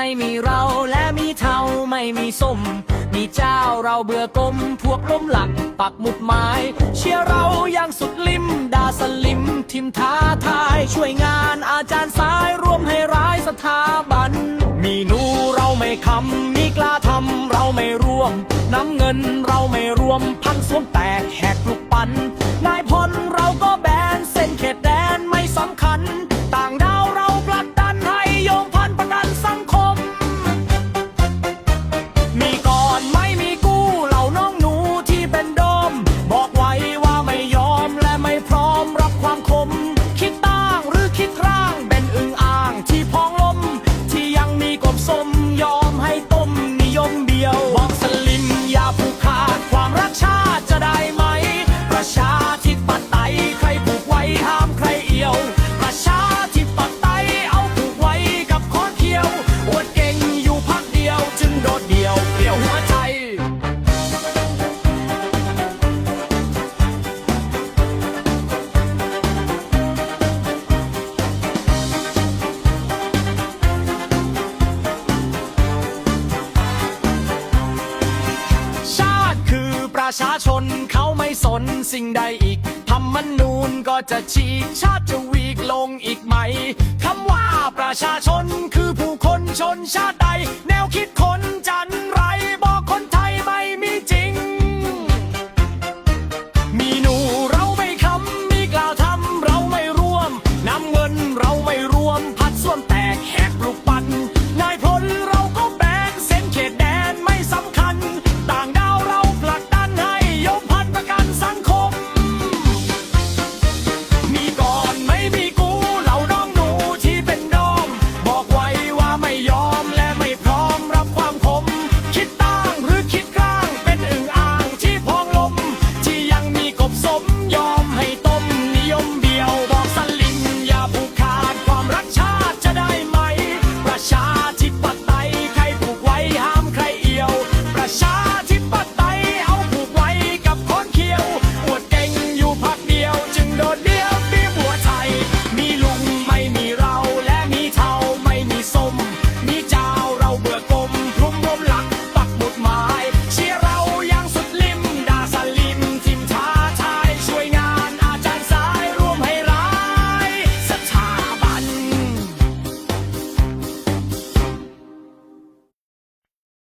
ไม่มีเราและมีเท่าไม่มีส้ม มีเจ้าเราเบื่อกลมพวกล้มหลักปักหมุดหมาย เชียร์เราอย่างสุดลิมดาสลิมทิมท้าทายช่วยงานอาจารย์สายร่วมให้ร้ายสถาบัน มีนูเราไม่คำมีกล้าทำเราไม่ร่วม น้ำเงินเราไม่รวมพังสวมแตกแหกลูกปัน 惶恐 ประชาชนเขาไม่สนสิ่งใดอีกทำมันนูนก็จะฉีกชาติจะวีกลงอีกไหมคำว่าประชาชนค